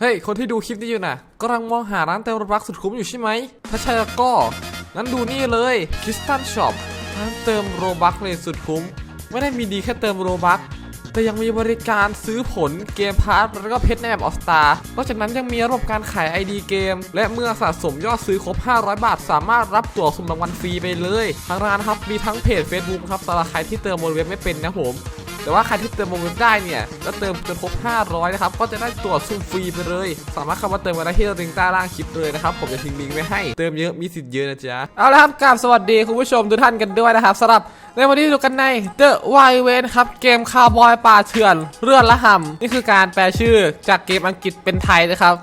เฮ้ย คนที่ดูคลิปนี้อยู่น่ะกำลังมองหาร้านเติมโรบักสุดคุ้มอยู่ใช่ไหม ถ้าใช่แล้วก็ งั้นดูนี่เลยคริสตันช็อปร้านเติมโรบักเลยสุดคุ้ม ไม่ได้มีดีแค่เติมโรบักแต่ยังมีบริการซื้อผลเกมพาร์ทแล้วก็เพชรในแบบออสตา นอกจากนั้นยังมีระบบการขาย ID เกม และเมื่อสะสมยอดซื้อครบ 500 บาท สามารถรับตั๋วสุ่มรางวัลฟรีไปเลย ทางร้านครับมีทั้งเพจ Facebook ครับสำหรับใครที่เติมบนเว็บไม่เป็นนะผม แต่ว่าใครที่เติมโมเมนได้เนี่ยแล้วเติมจนครบ 500 นะครับ ก็จะได้ตัวซุ่มฟรีไปเลย สามารถเข้ามาเติมกันได้ที่ลิงก์ใต้ล่างคลิปเลยนะครับ ผมจะทิ้งลิงก์ไว้ให้ เติมเยอะมีสิทธิ์เยอะนะจ๊ะ เอาละครับกราบสวัสดีคุณผู้ชมทุกท่านกันด้วยนะครับสำหรับในวันนี้ดูกันใน The Wild West ครับ เกมคาร์บอยป่าเถื่อนเรื่อนละห่ำนี่คือการแปลชื่อจากเกมอังกฤษเป็นไทยนะครับ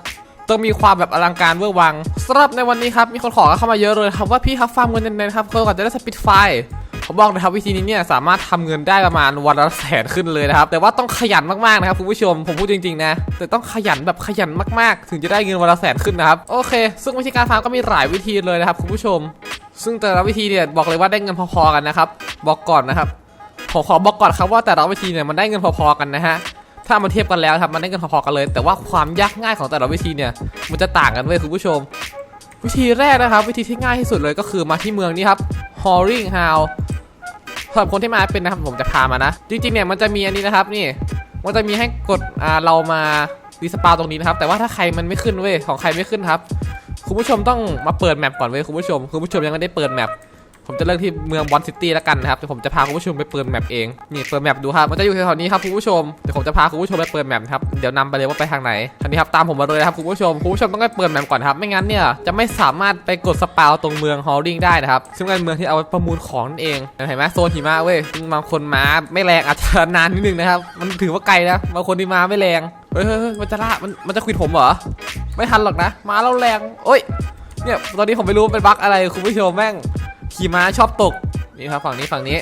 ต้องมีความแบบอลังการเวอร์วังสำหรับในวันนี้ครับมีคนขอเข้ามาเยอะเลยครับว่าพี่ครับฟาร์มเงินเน้นๆครับเพื่อก่อนจะได้สปิดไฟ ผมบอกนะครับวิธีนี้เนี่ยสามารถทำเงินได้ประมาณวันละแสนขึ้นเลยนะครับแต่ว่าต้องขยันมากๆนะครับคุณผู้ชมผมพูดจริงๆนะแต่ต้องขยันแบบขยันมากๆ ถึงจะได้เงินวันละแสนขึ้นนะครับโอเค ซึ่งวิธีการฟาร์มก็มีหลายวิธีเลยนะครับคุณผู้ชม ซึ่งแต่ละวิธีเนี่ยบอกเลยว่าได้เงินพอๆกันนะครับบอกก่อนนะครับผมขอบอกก่อนครับว่าแต่ละวิธีเนี่ยมันได้เงินพอๆกันนะฮะถ้ามาเทียบกันแล้วครับมันได้เงินพอๆกันเลย แต่ว่าความยากง่ายของแต่ละวิธีเนี่ยมันจะต่างกันเว้ยคุณผู้ชม วิธีแรกนะครับ วิธีที่ง่ายที่สุดเลยก็คือมาที่เมืองนี้ครับ Horing House สำหรับคนที่มาเป็นนะครับผมจะพามานะ จริงๆเนี่ยมันจะมีอันนี้นะครับนี่ มันจะมีให้กดอ่าเรามารีสปาตรงนี้นะครับแต่ว่าถ้าใครมันไม่ขึ้นเว้ยของใครไม่ขึ้นครับ คุณผู้ชมต้องมาเปิดแมปก่อนเว้ยคุณผู้ชมคุณผู้ชมยังไม่ได้เปิดแมป ผมจะเริ่มที่เมืองบอลซิตี้แล้วกันนะครับเดี๋ยวผมจะพาคุณผู้ชมไปเปิดแมปเองนี่เปิดแมปดูครับมันจะอยู่แถวๆนี้ครับคุณผู้ชมเดี๋ยวผมจะพาคุณผู้ชมไปเปิดแมปครับเดี๋ยวนำไปเลยว่าไปทางไหนอันนี้ครับตามผมมาเลยนะครับคุณผู้ชมคุณผู้ชมต้องไปเปิดแมปก่อนครับไม่งั้นเนี่ยจะไม่สามารถไปกดสปาวตรงเมืองฮอลลิงได้นะครับซึ่งเป็นเมืองที่เอาไว้ประมูลของนั่นเองเห็นไหมโซนหิมะเว้ยบางคนมาไม่แรงอาจจะนานนิดนึงนะครับมันถือว่าไกลนะบางคนที่มาไม่แรงเฮ้ยเมันจะล่ามันมันจะควิดผมเหรอไม่ทันหรอกนะ มาแล้วแรงโอ้ยเนี่ยตอนนี้ผมไม่รู้เป็นบั๊กอะไรคุณผู้ชมแม่ง ขี่ม้าชอบตกนี่ครับฝั่งนี้ฝั่งนี้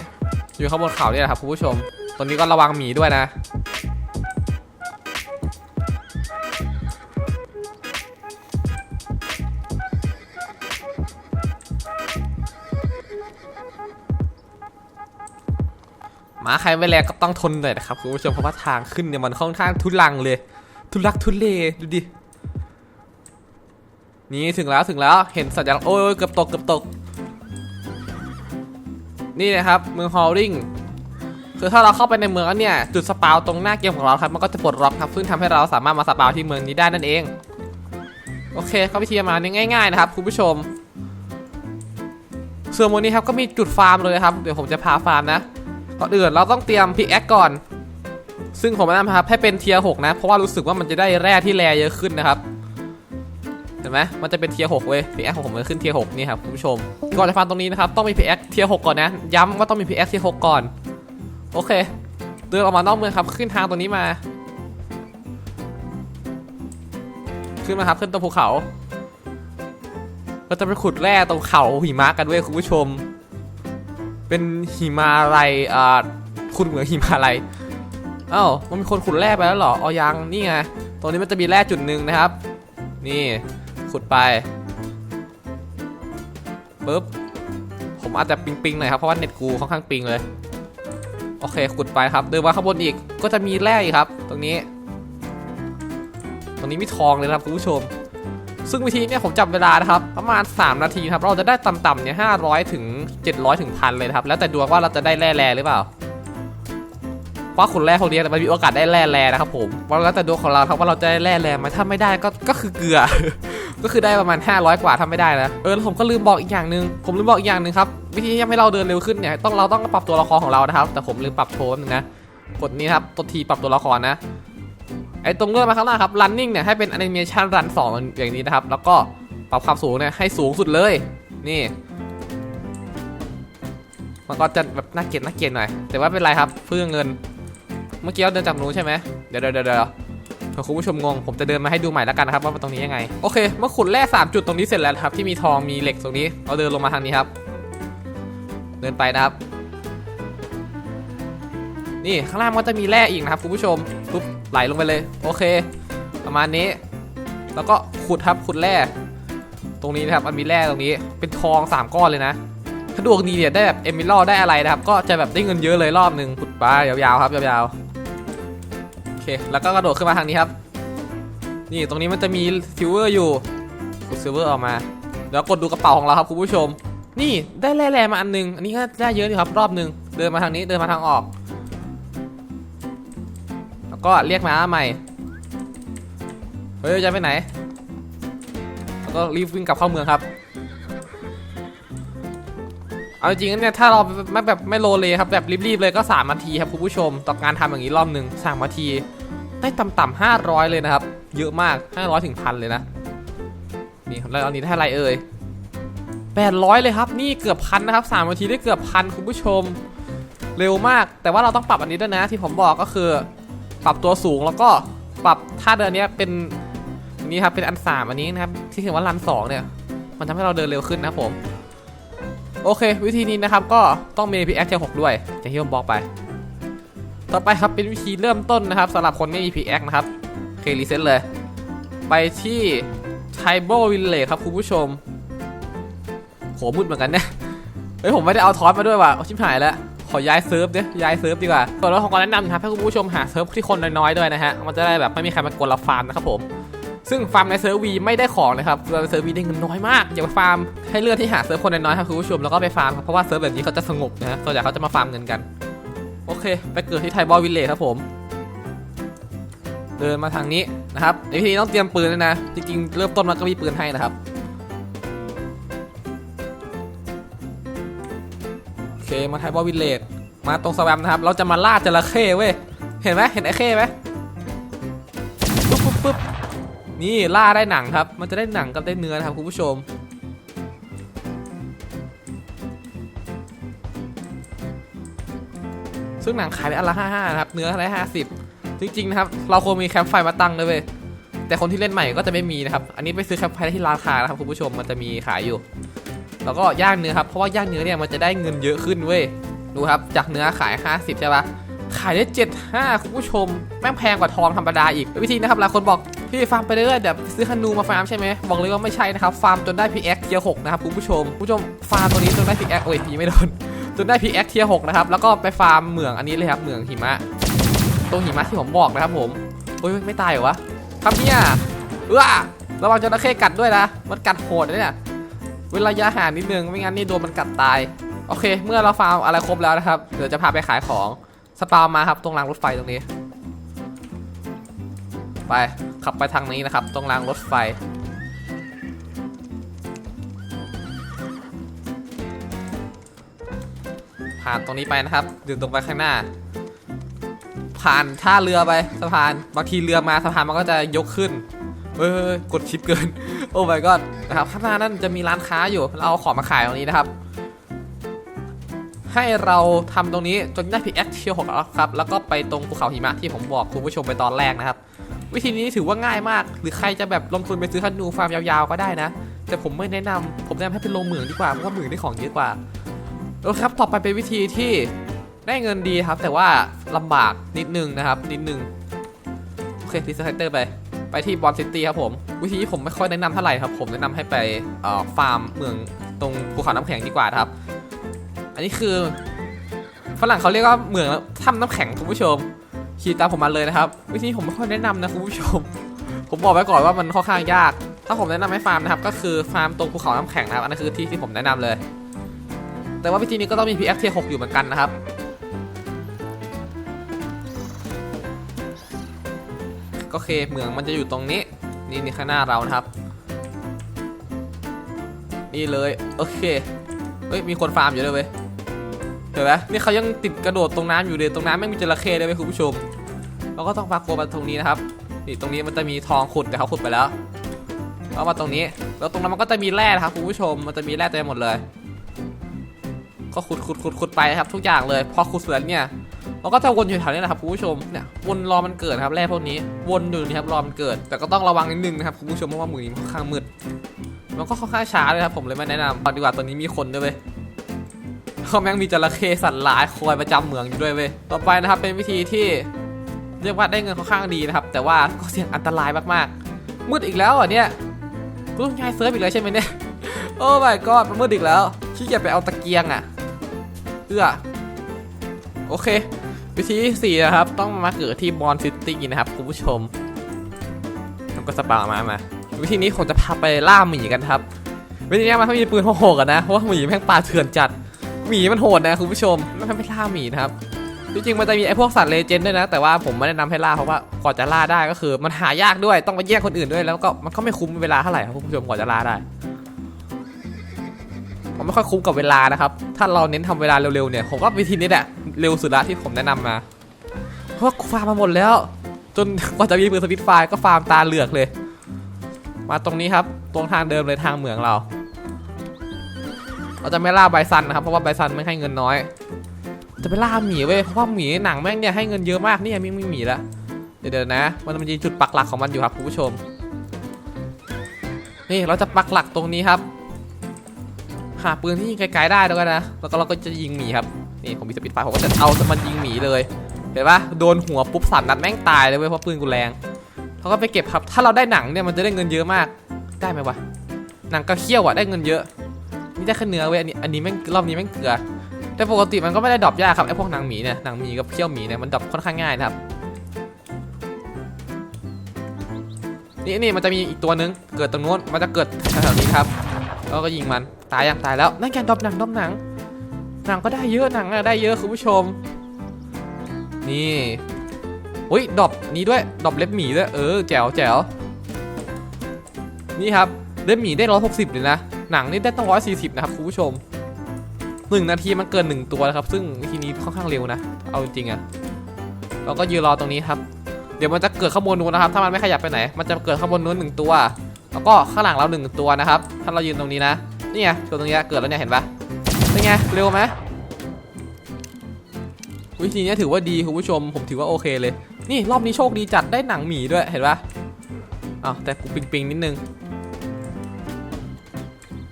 อยู่ข้างบนเขาเนี่ยนะครับคุณผู้ชมตอนนี้ก็ระวังหมีด้วยนะหมาใครไม่แรงก็ต้องทนหน่อยนะครับคุณผู้ชมเพราะว่าทางขึ้นเนี่ยมันค่อนข้างทุลังเลย ทุลักทุเลดูดินี่ถึงแล้วถึงแล้วเห็นสัญลักษณ์โอ้ยโอ้ยเกือบตกเกือบตก นี่นะครับเมืองฮอลลิงคือถ้าเราเข้าไปในเมืองแล้วเนี่ยจุดสปาวตรงหน้าเกมของเราครับมันก็จะปลดล็อกครับซึ่งทำให้เราสามารถมาสปาวที่เมืองนี้ได้นั่นเองโอเคเข้าวิธีมาเนี่ยง่ายๆนะครับคุณผู้ชมส่วนวันนี้ครับก็มีจุดฟาร์มเลยครับเดี๋ยวผมจะพาฟาร์มนะก่อนอื่นเราต้องเตรียมพิกแอคก่อน ซึ่งผมแนะนำครับให้เป็นเทียร์หกนะ เพราะว่ารู้สึกว่ามันจะได้แร่ที่แรเยอะขึ้นนะครับ เห็นไหมมันจะเป็นเทียร์หกเว้ย PX ของผมมันขึ้นเทียร์หกนี่ครับคุณผู้ชม ก่อนจะฟังตรงนี้นะครับ ต้องมี PX เทียร์หกก่อนนะ ย้ำว่าต้องมี PX เทียร์หกก่อน โอเค เดินออกมานอกเมืองครับ ขึ้นทางตรงนี้มา ขึ้นมาครับ ขึ้นตรงภูเขาเราจะไปขุดแร่ตรงเขาหิมะกันเว้ยคุณผู้ชม เป็นหิมาลัยอ่าขุดเหมืองหิมาลัยอ้าวมันมีคนขุดแร่ไปแล้วเหรอ อ๋อยัง นี่ไง ตรงนี้มันจะมีแร่จุดหนึ่งนะครับ นี่ ขุดไปปึ๊บผมอาจจะปิงๆหน่อยครับเพราะว่าเน็ตกูค่อนข้างปิงเลย โอเคขุดไปครับ เดินมาข้างบนอีกก็จะมีแร่อีกครับ ตรงนี้ ตรงนี้มีทองเลยครับคุณผู้ชม ซึ่งวิธีเนี่ยผมจับเวลานะครับ ประมาณ 3 นาทีครับ เราจะได้ต่ำๆเนี่ย500ถึง700ถึงพันเลยครับ แล้วแต่ดวงว่าเราจะได้แร่แร่หรือเปล่าเพราะขุดแร่พวกนี้มันมีโอกาสได้แร่แร่นะครับผมว่าแล้วแต่ดวงของเราครับว่าเราจะได้แร่แร่ไหมถ้าไม่ได้ก็ก็คือเกลือ ก็คือได้ประมาณ 500 กว่าถ้าไม่ได้นะเออผมก็ลืมบอกอีกอย่างหนึ่งผมลืมบอกอีกอย่างหนึ่งครับวิธีที่ทำให้เราเดินเร็วขึ้นเนี่ยต้องเราต้องปรับตัวละครของเรานะครับ แต่ผมลืมปรับโชว์นึงนะกดนี้ครับตัวทีปรับตัวละครนะไอ้ตรงเลื่อนมาข้างล่างครับ running เนี่ยให้เป็น animation run 2 อย่างนี้นะครับ แล้วก็ปรับความสูงเนี่ยให้สูงสุดเลย นี่ มันก็จะแบบน่าเกลียดน่าเกลียดหน่อย แต่ว่าเป็นไรครับเพื่อเงิน เมื่อกี้เราเดินจากนู้นใช่ไหมเดี๋ยวเดี๋ยวเดี๋ยว เดี๋ยวเผื่อคุณผู้ชมงง ผมจะเดินมาให้ดูใหม่แล้วกันนะครับว่าตรงนี้ยังไง โอเค เมื่อขุดแร่สามจุดตรงนี้เสร็จแล้วครับที่มีทองมีเหล็กตรงนี้ เราเดินลงมาทางนี้ครับ เดินไปนะครับ นี่ข้างล่างมันจะมีแร่อีกนะครับคุณผู้ชมปุ๊บไหลลงไปเลย โอเค ประมาณนี้ แล้วก็ขุดครับขุดแร่ตรงนี้นะครับมันมีแร่ตรงนี้เป็นทองสามก้อนเลยนะถ้าดวงดีเนี่ยได้แบบเอมิลลได้อะไรนะครับ ก็จะแบบได้เงินเยอะเลยรอบหนึ่งขุดไปยาวๆครับยาวๆ เค แล้วก็กระโดดขึ้นมาทางนี้ครับ นี่ตรงนี้มันจะมีซิลเวอร์อยู่กดซิลเวอร์ออกมา แล้วกดดูกระเป๋าของเราครับคุณผู้ชม นี่ได้แร่แร่มาอันหนึง อันนี้ก็ได้เยอะอยู่ครับ รอบหนึ่งเดินมาทางนี้เดินมาทางออก แล้วก็เรียกมาใหม่ เฮ้ยจะไปไหน แล้วก็รีบวิ่งกลับเข้าเมืองครับ เอาจริงๆเนี่ยถ้าเราไม่แบบไม่โลเลครับแบบรีบๆเลยก็3นาทีครับคุณผู้ชม ต่อการทำอย่างนี้รอบหนึ่งสามนาที ได้ต่ำๆ500 เลยนะครับ เยอะมาก 500ถึงพันเลยนะ นี่แล้วอันนี้ได้อะไรเอ่ย800 เลยครับ นี่เกือบพันนะครับ3นาทีได้เกือบพันคุณผู้ชม เร็วมาก แต่ว่าเราต้องปรับอันนี้ด้วยนะ ที่ผมบอกก็คือ ปรับตัวสูงแล้วก็ปรับท่าเดินเนี้ยเป็นนนี้ครับเป็นอันสามอันนี้นะครับที่เขียนว่ารันสองเนี่ย มันทำให้เราเดินเร็วขึ้นนะครับผม โอเค วิธีนี้นะครับก็ต้องมี PX เทียหกด้วยอย่างที่ผมบอกไป ต่อไปครับเป็นวิธีเริ่มต้นนะครับสำหรับคนไม่มี PX นะครับโอเครีเซ็ตเลย ไปที่ t r i b a l Village ครับคุณผู้ชมโหมืดเหมือนกันเนี่ยเฮ้ยผมไม่ได้เอาทอสมาด้วยว่ะเอาชิบหายแล้วขอย้ายเซิร์ฟเดี๋ยวย้ายเซิร์ฟดีกว่าส่วนเราของการแนะนำนะครับให้คุณผู้ชมหาเซิร์ฟที่คนน้อยๆด้วยนะฮะ มันจะได้แบบไม่มีใครมากวนเราฟาร์มนะครับผม ซึ่งฟาร์มในเซิร์ฟวีไม่ได้ของนะครับเซิร์ฟวีได้เงินน้อยมากอย่าไปฟาร์มให้เลือกที่หาเซิร์ฟคนน้อยๆครับคุณผู้ชมแล้วก็ไปฟาร์มครับเพราะว่าเซิร์ฟแบบนี้เขาจะสงบนะส่วนใหญ่เขาจะมาฟาร์มเงินกัน โอเค ไปเกิดที่ไทบอลวิลเลจครับผม เดินมาทางนี้นะครับในที่นี้ต้องเตรียมปืนด้วยนะ จริงๆเริ่มต้นมันก็มีปืนให้นะครับโอเคมาไทบอลวิลเลจมาตรงสแวมนะครับ เราจะมาล่าจระเข้เว้ยเห็นไหมเห็นไอ้เข้ไหมปุ๊บปุ๊บปุ๊บ นี่ล่าได้หนังครับ มันจะได้หนังกับได้เนื้อนะครับคุณผู้ชม ซึ่งหนังขายได้อันละ55นะครับ เนื้อได้50จริงๆนะครับ เราควรมีแคมป์ไฟมาตั้งด้วยเว้ย แต่คนที่เล่นใหม่ก็จะไม่มีนะครับ อันนี้ไปซื้อแคมป์ไฟได้ที่ร้านค้านะครับคุณผู้ชม มันจะมีขายอยู่ แล้วก็ย่างเนื้อครับ เพราะว่าย่างเนื้อเนี่ยมันจะได้เงินเยอะขึ้นเว้ย ดูครับ จากเนื้อขาย 50ใช่ปะขายได้ 75 คุณผู้ชม แม่งแพงกว่าทองธรรมดาอีก วิธีนะครับหลายคนบอก พี่ฟาร์มไปเรื่อยๆแบบซื้อฮันูมาฟาร์มใช่ไหมบอกเลยว่าไม่ใช่นะครับ ฟาร์มจนได้ PX เทียร์6นะครับคุณผู้ชมผู้ชมฟาร์มตัวนี้จนได้ PX โอ้ยยิงไม่โดนจนได้ PX เทียร์6นะครับแล้วก็ไปฟาร์มเหมืองอันนี้เลยครับเหมืองหิมะตรงหิมะที่ผมบอกนะครับผมโอ้ยไม่ตายเหรอวะครับเนี่ยเออระวังจระเข้กัดด้วยนะมันกัดโหดนะเนี่ยเว้นระยะห่านิดนึงไม่งั้นนี่โดนมันกัดตายโอเค เมื่อเราฟาร์มอะไรครบแล้วนะครับเดี๋ยวจะพาไปขายของสปาวมาครับตรงรางรถไฟตรงนี้ ไปขับไปทางนี้นะครับ ตรงรางรถไฟ ผ่านตรงนี้ไปนะครับเดินตรงไปข้างหน้า ผ่านท่าเรือไปสะพานบางทีเรือมาสะพานมันก็จะยกขึ้นเฮ้ยกดชิปเกิน โอ้ my god นะครับข้างหน้านั่นจะมีร้านค้าอยู่ เราเอาของมาขายตรงนี้นะครับ ให้เราทำตรงนี้จนได้พีแอคเทียหกแล้วครับ แล้วก็ไปตรงภูเขาหิมะที่ผมบอกคุณผู้ชมไปตอนแรกนะครับ วิธีนี้ถือว่าง่ายมาก หรือใครจะแบบลงทุนไปซื้อคันนูฟาร์มยาวๆก็ได้นะ แต่ผมไม่แนะนำผมแนะนำให้เป็นลงเหมืองดีกว่าเพราะว่าเหมืองได้ของเยอะกว่าโอเคครับต่อไปเป็นวิธีที่ได้เงินดีครับ แต่ว่าลำบากนิดนึงนะครับ นิดนึงโอเคดีไซเตอร์ไป ไปที่บอลซิตี้ครับผม วิธีที่ผมไม่ค่อยแนะนำเท่าไหร่ครับ ผมแนะนำให้ไปฟาร์มเมืองตรงภูเขาน้ำแข็งดีกว่าครับ อันนี้คือฝรั่งเขาเรียกว่าเหมืองถ้ำน้ำแข็งคุณผู้ชม ขี่ตามผมมาเลยนะครับ วิธีผมไม่ค่อยแนะนำนะคุณผู้ชม ผมบอกไว้ก่อนว่ามันค่อนข้างยาก ถ้าผมแนะนำให้ฟาร์มนะครับ ก็คือฟาร์มตรงภูเขาน้ำแข็งนะครับอันนั้นคือที่ที่ผมแนะนำเลย แต่ว่าวิธีนี้ก็ต้องมี PF เทีย6อยู่เหมือนกันนะครับก็โอเคเหมืองมันจะอยู่ตรงนี้ นี่นี่ข้างหน้าเรานะครับ นี่เลยโอเคเฮ้ยมีคนฟาร์มอยู่เลยเว้ยเห็นไหมนี่เขายังติดกระโดดตรงน้ำอยู่เลยตรงน้ำไม่มีจระเข้เลยเว้ยคุณผู้ชม เราก็ต้องปรากฏมาตรงนี้นะครับนี่ตรงนี้มันจะมีทองขุดแต่เขาขุดไปแล้วแล้วมาตรงนี้แล้วตรงนั้นมันก็จะมีแร่นะครับคุณผู้ชมมันจะมีแร่เต็มหมดเลย ก็ขุดขุดขุดขุดไปนะครับ ทุกอย่างเลย พอขุดเสร็จเนี่ยเราก็จะวนอยู่แถวนี้นะครับคุณผู้ชมเนี่ยวนรอมันเกิดครับแร่พวกนี้วนอยู่นี่ครับรอมันเกิด แต่ก็ต้องระวังนิดนึงนะครับคุณผู้ชมเพราะว่ามือนี้มันค่อนข้างมืดมันก็ค่อนข้างช้าเลยครับผมเลยไม่แนะนำเอาดีกว่าตัวนี้มีคนด้วยเว้ยเขาแม่งมีจระเข้สัตว์ร้ายคอยประจำเมืองอยู่ด้วยเว้ยต่อไปนะครับเป็นวิธีที่ เรียกว่าได้เงินค่อนข้างดีนะครับ แต่ว่าก็เสี่ยงอันตรายมากๆ มืดอีกแล้วอะเนี่ยกูต้องย้ายเซิร์ฟอีกแล้วใช่ไหมเนี่ย โอ้ my god มันมืดอีกแล้วขี้เกียจไปเอาตะเกียงอะเอื้อโอเค วิธีที่สี่นะครับ ต้องมาเกิดที่บอลซิตี้นะครับคุณผู้ชมมันก็สปามามา วิธีนี้ผมจะพาไปล่าหมีกันครับ วิธีนี้มันไม่มีปืนโหดกันนะ เพราะว่าหมีแม่งปลาเถื่อนจัดหมีมันโหดนะคุณผู้ชมแล้วมันไม่ล่าหมีนะครับ จริงๆมันจะมีไอ้พวกสัตว์เลเจนด์ด้วยนะ แต่ว่าผมไม่แนะนำให้ล่าเพราะว่าก่อนจะล่าได้ก็คือมันหายากด้วยต้องไปแย่งคนอื่นด้วยแล้วก็มันก็ไม่คุ้มเวลาเท่าไหร่ครับคุณผู้ชมก่อนจะล่าได้ผมไม่ค่อยคุ้มกับเวลานะครับ ถ้าเราเน้นทำเวลาเร็วๆเนี่ยผมก็วิธีนี้แหละเร็วสุดละที่ผมแนะนำมาเพราะว่าฟาร์มมาหมดแล้ว จนกว่าจะมีปืนสวิตไฟก็ฟาร์มตาเหลือกเลย มาตรงนี้ครับตรงทางเดิมเลยทางเหมืองเรา เราจะไม่ล่าไบซันนะครับเพราะว่าไบซันไม่ให้เงินน้อย จะไปล่าหมีเว้ยเพราะว่าหมีหนังแม่งเนี่ยให้เงินเยอะมากนี่ยังมีมีหมีละเดี๋ยวนะ มันมันจะจุดปักหลักของมันอยู่ครับคุณผู้ชม นี่เราจะปักหลักตรงนี้ครับ หาปืนที่ยิงไกลๆได้แล้วกันนะแล้วก็เราก็จะยิงหมีครับนี่ผมมีสปิดไฟผมก็จะเอามันยิงหมีเลยเห็นปะโดนหัวปุ๊บสามนัดแม่งตายเลยเว้ยเพราะปืนกูแรงเราก็ไปเก็บครับ ถ้าเราได้หนังเนี่ยมันจะได้เงินเยอะมากได้ไหมวะหนังกระเขี้ยวอะได้เงินเยอะนี่ได้แค่เนื้อเว้ยอันนี้อันนี้แม่งรอบนี้แม่งเกลือ แต่ปกติมันก็ไม่ได้ดรอปยากครับไอพวกหนังหมีเนี่ยหนังหมีกับเขี้ยวหมีเนี่ยมันดรอปค่อนข้างง่ายนะครับนี่นี่มันจะมีอีกตัวนึงเกิดตรงนู้นมันจะเกิดแถวๆนี้ครับแล้วก็ยิงมันตายยังตายแล้วนั่นแกดรอปหนังดรอปหนังหนังก็ได้เยอะหนังอะได้เยอะคุณผู้ชม นี่อุ้ยดรอปนี้ด้วยดรอปเล็บหมีด้วยเออแจ๋วแจ๋วนี่ครับเล็บหมีได้ร้อยหกสิบเลยนะหนังนี่ได้ต้องร้อยสี่สิบนะครับคุณผู้ชม หนึ่งนาทีมันเกินหนึ่งตัวนะครับ ซึ่งวิธีนี้ค่อนข้างเร็วนะ เอาจริงๆอะเราก็ยืนรอตรงนี้ครับ เดี๋ยวมันจะเกิดข้างบนนู้นนะครับ ถ้ามันไม่ขยับไปไหน มันจะเกิดข้างบนนู้นหนึ่งตัว แล้วก็ข้างหลังเราหนึ่งตัวนะครับ ถ้าเรายืนตรงนี้นะ นี่ไงเกิดตรงนี้เกิดแล้วเนี่ยเห็นปะเป็นไง เร็วไหมวิธีนี้ถือว่าดีคุณผู้ชม ผมถือว่าโอเคเลย นี่รอบนี้โชคดีจัดได้หนังหมีด้วยเห็นปะอ้าวแต่กูปิงปิงนิดนึง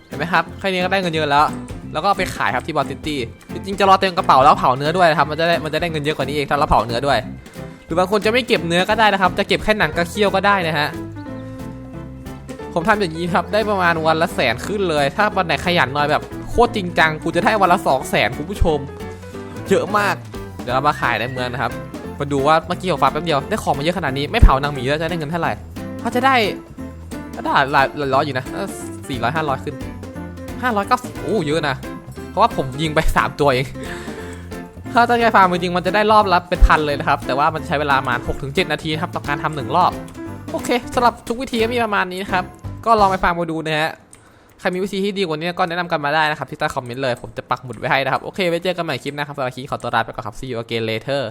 เห็นไหมครับ แค่นี้ก็ได้เงินเยอะแล้ว แล้วก็ไปขายครับที่บอสซิตี้จริงๆจะรอเต็มกระเป๋าแล้วเผาเนื้อด้วยนะครับมันจะได้มันจะได้เงินเยอะกว่านี้เองถ้าเราเผาเนื้อด้วย หรือบางคนจะไม่เก็บเนื้อก็ได้นะครับ จะเก็บแค่หนังกระเคี้ยวก็ได้นะฮะผมทำอย่างนี้ครับได้ประมาณวันละแสนขึ้นเลย ถ้าวันไหนขยันหน่อยแบบโคตรจริงจังกูจะได้วันละสองแสนคุณผู้ชม เยอะมาก เดี๋ยวเรามาขายในเมืองนะครับมาดูว่าเมื่อกี้ผมฟาแป๊บเดียวได้ของมาเยอะขนาดนี้ไม่เผานางหมีแล้วจะได้เงินเท่าไหร่ถ้าจะได้ก็ได้หลายหลายร้อยอยู่นะสี่ร้อยห้าร้อยขึ้น ห้าร้อยเก้าสิบโอ้เยอะนะ เพราะว่าผมยิงไปสามตัวเอง ถ้าตั้งใจฟาร์มจริงมันจะได้รอบละเป็นพันเลยนะครับ แต่ว่ามันใช้เวลาประมาณ6-7 นาทีครับต่อการทำหนึ่งรอบ โอเคสำหรับทุกวิธีก็มีประมาณนี้นะครับ ก็ลองไปฟาร์มมาดูนะฮะ ใครมีวิธีที่ดีกว่านี้ก็แนะนำกันมาได้นะครับที่ใต้คอมเมนต์เลย ผมจะปักหมุดไว้ให้นะครับ โอเค ไว้เจอกันใหม่คลิปหนะครับสำหรับคลิปขอตัวลาไปก่อนครับ see you again later